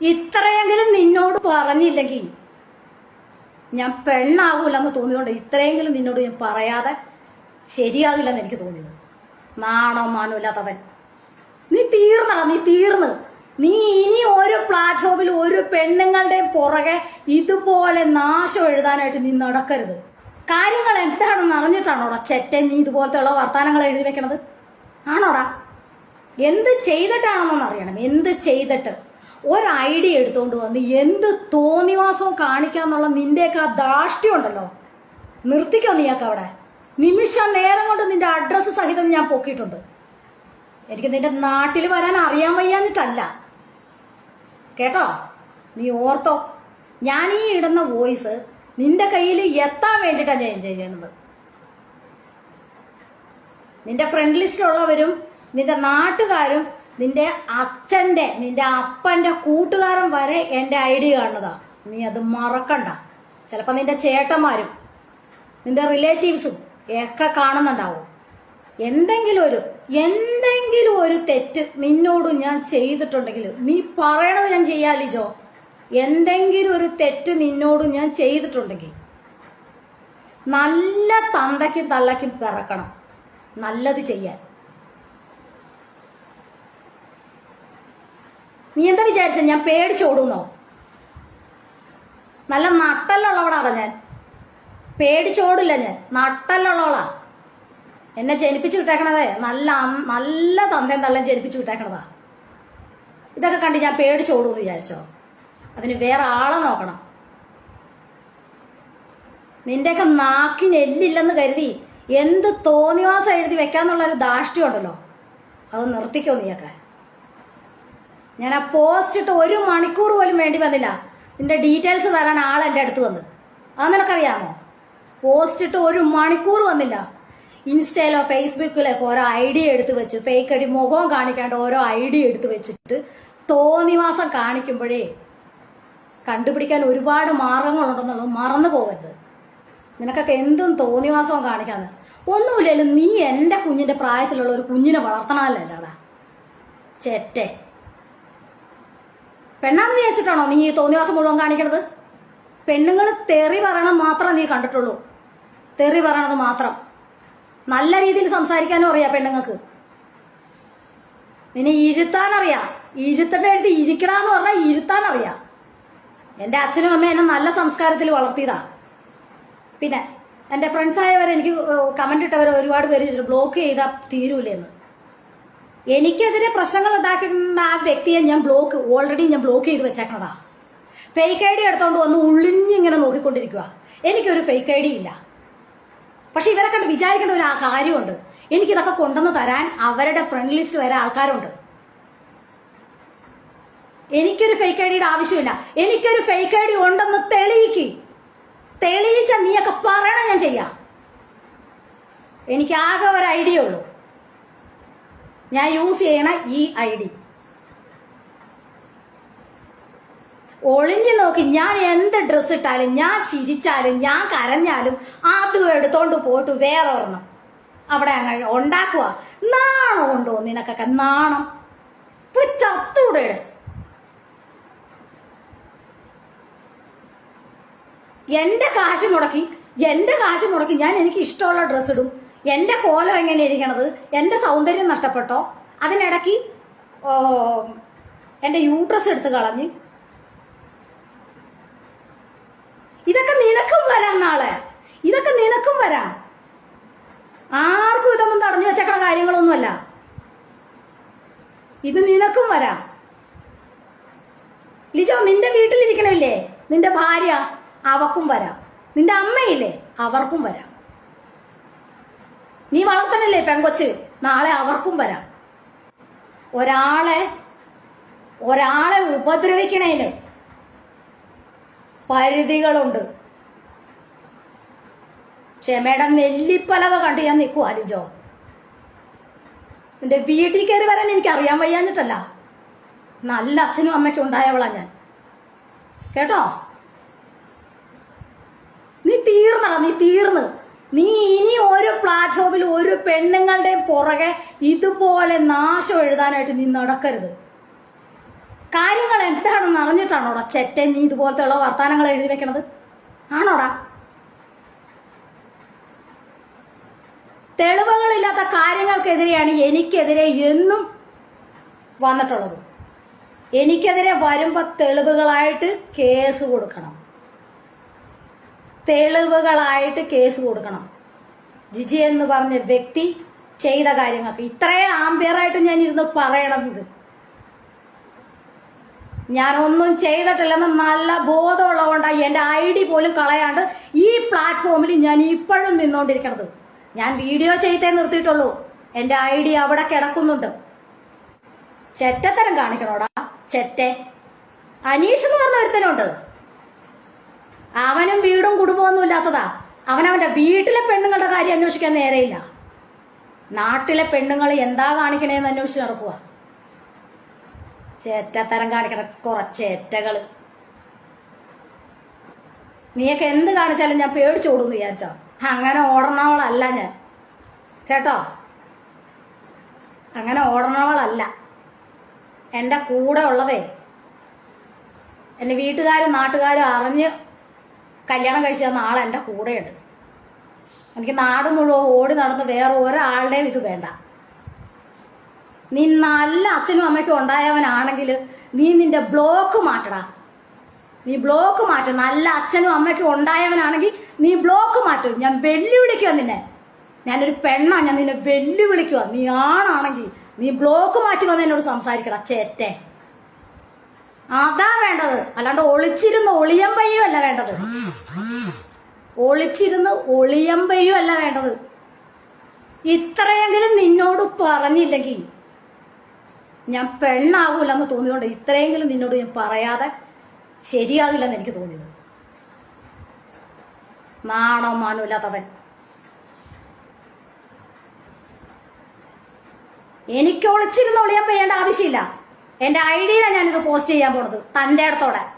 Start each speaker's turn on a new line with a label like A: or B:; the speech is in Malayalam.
A: ഇത്രയെങ്കിലും നിന്നോട് പറഞ്ഞില്ലെങ്കിൽ ഞാൻ പെണ്ണാകൂലെന്ന് തോന്നിയോണ്ട് ഇത്രയെങ്കിലും നിന്നോട് ഞാൻ പറയാതെ ശരിയാകില്ലെന്ന് എനിക്ക് തോന്നിയത്. നാണോ മാനോ ഇല്ലാത്തവൻ. നീ തീർന്നടാ നീ തീർന്ന്. നീ ഇനി ഒരു പ്ലാറ്റ്ഫോമിൽ ഒരു പെണ്ണുങ്ങളുടെയും പുറകെ ഇതുപോലെ നാശം എഴുതാനായിട്ട് നീ നടക്കരുത്. കാര്യങ്ങൾ എന്താണെന്ന് അറിഞ്ഞിട്ടാണോടാ ചെറ്റൻ നീ ഇതുപോലത്തെയുള്ള വർത്തമാനങ്ങൾ എഴുതി വെക്കണത്? ആണോടാ? എന്ത് ചെയ്തിട്ടാണെന്നൊന്ന് അറിയണം. എന്ത് ചെയ്തിട്ട്? ഒരു ഐഡിയ എടുത്തുകൊണ്ട് വന്ന് എന്ത് തോന്നിവാസവും കാണിക്കാന്നുള്ള നിന്റെയൊക്കെ ആ ധാഷ്ട്യം ഉണ്ടല്ലോ. നിർത്തിക്കോ നീയൊക്കെ അവിടെ നിമിഷ നേരം കൊണ്ട് നിന്റെ അഡ്രസ്സ് സഹിതം ഞാൻ പൊക്കിയിട്ടുണ്ട്. എനിക്ക് നിന്റെ നാട്ടിൽ വരാൻ അറിയാൻ വയ്യാഞ്ഞിട്ടല്ല. കേട്ടോ? നീ ഓർത്തോ. ഞാൻ ഈ ഇടുന്ന വോയിസ് നിന്റെ കയ്യിൽ എത്താൻ വേണ്ടിയിട്ടാണ് ഞാൻ ചെയ്യണത് നിന്റെ ഫ്രണ്ട് ലിസ്റ്റിലുള്ളവരും നിന്റെ നാട്ടുകാരും നിന്റെ അച്ഛന്റെ നിന്റെ അപ്പന്റെ കൂട്ടുകാരൻ വരെ എന്റെ ഐ ഡി കാണുന്നതാ. നീ അത് മറക്കണ്ട. ചിലപ്പോൾ നിന്റെ ചേട്ടന്മാരും നിന്റെ റിലേറ്റീവ്സും ഒക്കെ കാണുന്നുണ്ടാവും. എന്തെങ്കിലും ഒരു എന്തെങ്കിലും ഒരു തെറ്റ് നിന്നോട് ഞാൻ ചെയ്തിട്ടുണ്ടെങ്കിൽ നീ പറയണത് ഞാൻ ചെയ്യാലിജോ എന്തെങ്കിലും ഒരു തെറ്റ് നിന്നോട് ഞാൻ ചെയ്തിട്ടുണ്ടെങ്കിൽ നല്ല തന്തയ്ക്കും തള്ളയ്ക്കും പിറക്കണം. നല്ലത് ചെയ്യാൻ. നീ എന്താ വിചാരിച്ച? ഞാൻ പേടിച്ചോടുന്നോ നല്ല നട്ടല്ലുള്ളവളാണ് ഞാൻ. പേടിച്ചോടില്ല ഞാൻ. നട്ടല്ലുള്ളവളാ. എന്നെ ജനിപ്പിച്ചു വിട്ടേക്കണതേ. നല്ല നല്ല തന്തയും തള്ളം ജനിപ്പിച്ചു വിട്ടേക്കണതാ. ഇതൊക്കെ കണ്ട് ഞാൻ പേടിച്ചോടുമെന്ന് വിചാരിച്ചോ? അതിന് വേറെ ആളെ നോക്കണം. നിന്റെയൊക്കെ നാക്കിന് എല്ലില്ലെന്ന് കരുതി എന്ത് തോന്നിവാസം എഴുതി വെക്കാന്നുള്ളൊരു ദാഷ്ട്യം ഉണ്ടല്ലോ. അത് നിർത്തിക്കോ നീയൊക്കെ. ഞാൻ ആ പോസ്റ്റ് ഇട്ട് ഒരു മണിക്കൂർ പോലും വേണ്ടി വന്നില്ല. നിന്റെ ഡീറ്റെയിൽസ് തരാൻ ആൾ എന്റെ അടുത്ത് വന്ന്. അത് നിനക്കറിയാമോ? പോസ്റ്റ് ഇട്ട് ഒരു മണിക്കൂർ വന്നില്ല. ഇൻസ്റ്റയിലോ ഫേസ്ബുക്കിലൊക്കെ ഓരോ ഐഡിയ എടുത്ത് വെച്ച് ഫേക്ക് അടി മുഖം കാണിക്കാണ്ട് ഓരോ ഐഡിയ എടുത്ത് വെച്ചിട്ട് തോന്നിവാസം കാണിക്കുമ്പോഴേ കണ്ടുപിടിക്കാൻ ഒരുപാട് മാർഗങ്ങളുണ്ടെന്നുള്ളത് മറന്നു പോകരുത്. നിനക്കൊക്കെ എന്തും തോന്നിവാസവും കാണിക്കാന്ന്. ഒന്നുമില്ലല്ലോ നീ എന്റെ കുഞ്ഞിന്റെ പ്രായത്തിലുള്ള ഒരു കുഞ്ഞിനെ വളർത്തണമല്ലോ ചെറ്റെ പെണ്ണാന്ന് വിചാരിച്ചിട്ടാണോ നീ ഈ തോന്നിവാസം മുഴുവൻ കാണിക്കണത്? പെണ്ണുങ്ങൾ തെറി പറയണം മാത്രം നീ കണ്ടിട്ടുള്ളൂ. തെറി പറയണത് മാത്രം. നല്ല രീതിയിൽ സംസാരിക്കാനും അറിയാം പെണ്ണുങ്ങൾക്ക്. നിന്നെ ഇരുത്താനറിയാം. ഇരുത്തണ്ട എഴുതി ഇരിക്കണമെന്ന് പറഞ്ഞാൽ ഇരുത്താനറിയാം. എന്റെ അച്ഛനും അമ്മയും എന്നെ നല്ല സംസ്കാരത്തിൽ വളർത്തിയതാ. പിന്നെ എന്റെ ഫ്രണ്ട്സ് ആയവരെ എനിക്ക് കമന്റ് ഇട്ടവർ ഒരുപാട് പേര് ബ്ലോക്ക് ചെയ്താൽ തീരൂലെന്ന്. എനിക്കെതിരെ പ്രശ്നങ്ങൾ ഉണ്ടാക്കിയിട്ടുള്ള ആ വ്യക്തിയെ ഞാൻ ബ്ലോക്ക് ഓൾറെഡി ഞാൻ ബ്ലോക്ക് ചെയ്ത് വെച്ചേക്കണതാ. ഫേക്ക് ഐ ഡി എടുത്തോണ്ട് വന്ന് ഉള്ളിഞ്ഞിങ്ങനെ നോക്കിക്കൊണ്ടിരിക്കുക എനിക്കൊരു ഫേക്ക് ഐ ഡി ഇല്ല. പക്ഷെ ഇവരെ കണ്ട് വിചാരിക്കേണ്ട ഒരു ആ കാര്യമുണ്ട്. എനിക്കിതൊക്കെ കൊണ്ടുവന്ന് തരാൻ അവരുടെ ഫ്രണ്ട് ലിസ്റ്റ് വരെ ആൾക്കാരുണ്ട്. എനിക്കൊരു ഫേക്ക് ഐ ഡിയുടെ ആവശ്യമില്ല. എനിക്കൊരു ഫേക്ക് ഐ ഡി ഉണ്ടെന്ന് തെളിയിക്കി. തെളിയിച്ച നീയൊക്കെ പറയണം ഞാൻ ചെയ്യാം. എനിക്ക് ആകെ ഒരു ഐഡിയ ഉള്ളൂ. ഞാൻ യൂസ് ചെയ്യണ ഈ ഐ ഡി ഒളിഞ്ഞു നോക്കി ഞാൻ എന്ത് ഡ്രസ്സ് ഇട്ടാലും ഞാൻ ചിരിച്ചാലും ഞാൻ കരഞ്ഞാലും അതും എടുത്തോണ്ട് പോയിട്ട് വേറെ ഒരെണ്ണം അവിടെ അങ്ങ് ഉണ്ടാക്കുക. നാണം ഉണ്ടോ നിനക്കൊക്കെ? നാണം. പോയി ചത്തൂടെ ഇട്. എന്റെ കാശ് മുടക്കി എന്റെ കാശ് മുടക്കി ഞാൻ എനിക്ക് ഇഷ്ടമുള്ള ഡ്രസ്സ് ഇടും. എന്റെ കോലം എങ്ങനെ ഇരിക്കണത്? എന്റെ സൗന്ദര്യം നഷ്ടപ്പെട്ടോ? അതിനിടയ്ക്ക് എന്റെ യൂട്രസ് എടുത്ത് കളഞ്ഞ്. ഇതൊക്കെ നിനക്കും വരാം നാളെ. ഇതൊക്കെ നിനക്കും വരാം. ആർക്കും ഇതൊന്നും തടഞ്ഞു വെച്ചേക്കണ കാര്യങ്ങളൊന്നുമല്ല. ഇത് നിനക്കും വരാം. ലിജോ നിന്റെ വീട്ടിലിരിക്കണമില്ലേ നിന്റെ ഭാര്യ അവക്കും വരാം. നിന്റെ അമ്മയില്ലേ? അവർക്കും വരാം. നീ വളർത്തണല്ലേ പെങ്കൊച്ച്? നാളെ അവർക്കും വരാം. ഒരാളെ ഒരാളെ ഉപദ്രവിക്കണേന് പരിധികളുണ്ട്. ക്ഷമയുടെ നെല്ലിപ്പലക കണ്ട് ഞാൻ നിൽക്കും ലിജോ എന്റെ വീട്ടിൽ കയറി വരാൻ എനിക്ക് അറിയാൻ വയ്യാഞ്ഞിട്ടല്ല. നല്ല അച്ഛനും അമ്മയ്ക്കും ഉണ്ടായവളാ ഞാൻ. കേട്ടോ? നീ തീർന്നടാ നീ തീർന്ന്. നീ ഇനി ഒരു പ്ലാറ്റ്ഫോമിൽ ഒരു പെണ്ണുങ്ങളുടെയും പുറകെ ഇതുപോലെ നാശം എഴുതാനായിട്ട് നീ നടക്കരുത്. കാര്യങ്ങൾ എന്താണെന്ന് അറിഞ്ഞിട്ടാണോടാ ചെറ്റൻ നീ ഇതുപോലത്തെ ഉള്ള വർത്തമാനങ്ങൾ എഴുതി വെക്കണത്? ആണോടാ? തെളിവുകളില്ലാത്ത കാര്യങ്ങൾക്കെതിരെയാണ് എനിക്കെതിരെ എന്നും വന്നിട്ടുള്ളത്. എനിക്കെതിരെ വരുമ്പോൾ തെളിവുകളായിട്ട് കേസ് കൊടുക്കണം. തെളിവുകളായിട്ട് കേസ് കൊടുക്കണം. ജിജി എന്ന് പറഞ്ഞ വ്യക്തി ചെയ്ത കാര്യങ്ങൾക്ക്. ഇത്രയും ആംബിയറായിട്ട് ഞാൻ ഇരുന്ന് പറയണത്. ഞാനൊന്നും ചെയ്തിട്ടില്ലെന്ന് നല്ല ബോധമുള്ളതുകൊണ്ടാണ് എന്റെ ഐ ഡി പോലും കളയാണ്ട് ഈ പ്ലാറ്റ്ഫോമിൽ ഞാൻ ഇപ്പോഴും നിന്നുകൊണ്ടിരിക്കണത് ഞാൻ വീഡിയോ ചെയ്തേ നിർത്തിയിട്ടുള്ളൂ. എന്റെ ഐ ഡി അവിടെ കിടക്കുന്നുണ്ട്. ചെറ്റത്തരം കാണിക്കണോടാ? ചെറ്റെ. അനീഷ് എന്ന് പറഞ്ഞ ഒരുത്തനുണ്ട്. അവനും വീടും കുടുംബമൊന്നും ഇല്ലാത്തതാ അവനവന്റെ വീട്ടിലെ പെണ്ണുങ്ങളുടെ കാര്യം അന്വേഷിക്കാൻ നേരെയില്ല. നാട്ടിലെ പെണ്ണുങ്ങൾ എന്താ കാണിക്കണേന്ന് അന്വേഷിച്ച് നടക്കുക ചേറ്റത്തരം കാണിക്കണ കുറച്ചേറ്റകൾ നീയൊക്കെ എന്ത് കാണിച്ചാലും ഞാൻ പേടിച്ചോടുന്നു വിചാരിച്ചോ? അങ്ങനെ ഓടണവളല്ല ഞാൻ. കേട്ടോ? അങ്ങനെ ഓടണവളല്ല. എന്റെ കൂടെ ഉള്ളതേ. എന്റെ വീട്ടുകാരും നാട്ടുകാരും അറിഞ്ഞ് കല്യാണം കഴിച്ച തന്ന ആൾ എന്റെ കൂടെയുണ്ട്. എനിക്ക് നാട് മുഴുവൻ ഓടി നടന്ന് വേറെ ഒരാളുടെയും ഇത് വേണ്ട. നീ നല്ല അച്ഛനും അമ്മയ്ക്കും ഉണ്ടായവനാണെങ്കിൽ നീ നിന്റെ ബ്ലോക്ക് മാറ്റടാ. നീ ബ്ലോക്ക് മാറ്റ. നല്ല അച്ഛനും അമ്മയ്ക്കും ഉണ്ടായവനാണെങ്കിൽ നീ ബ്ലോക്ക് മാറ്റും. ഞാൻ വെല്ലുവിളിക്കുക നിന്നെ. ഞാനൊരു പെണ്ണാ. ഞാൻ നിന്നെ വെല്ലുവിളിക്കുക നീ ആണാണെങ്കിൽ നീ ബ്ലോക്ക് മാറ്റി വന്ന് എന്നോട് സംസാരിക്കടാ ചേറ്റെ അതാ വേണ്ടത്. അല്ലാണ്ട് ഒളിച്ചിരുന്ന് ഒളിയമ്പയ്യോ അല്ല വേണ്ടത്. ഒളിച്ചിരുന്ന് ഒളിയമ്പയ്യോ അല്ല വേണ്ടത്. ഇത്രയെങ്കിലും നിന്നോട് പറഞ്ഞില്ലെങ്കിൽ ഞാൻ പെണ്ണാകൂലെന്ന് തോന്നിയോണ്ട് ഇത്രയെങ്കിലും നിന്നോട് ഞാൻ പറയാതെ ശരിയാകില്ലെന്ന് എനിക്ക് തോന്നിയത്. നാണോ മാനോ ഇല്ലാത്തവൻ. എനിക്ക് ഒളിച്ചിരുന്ന് ഒളിയാൻ പെയ്യേണ്ട ആവശ്യമില്ല. എന്റെ ഐ ഡിയിലാണ് ഞാനിത് പോസ്റ്റ് ചെയ്യാൻ പോണത്. തന്റെ അടുത്തോടെ.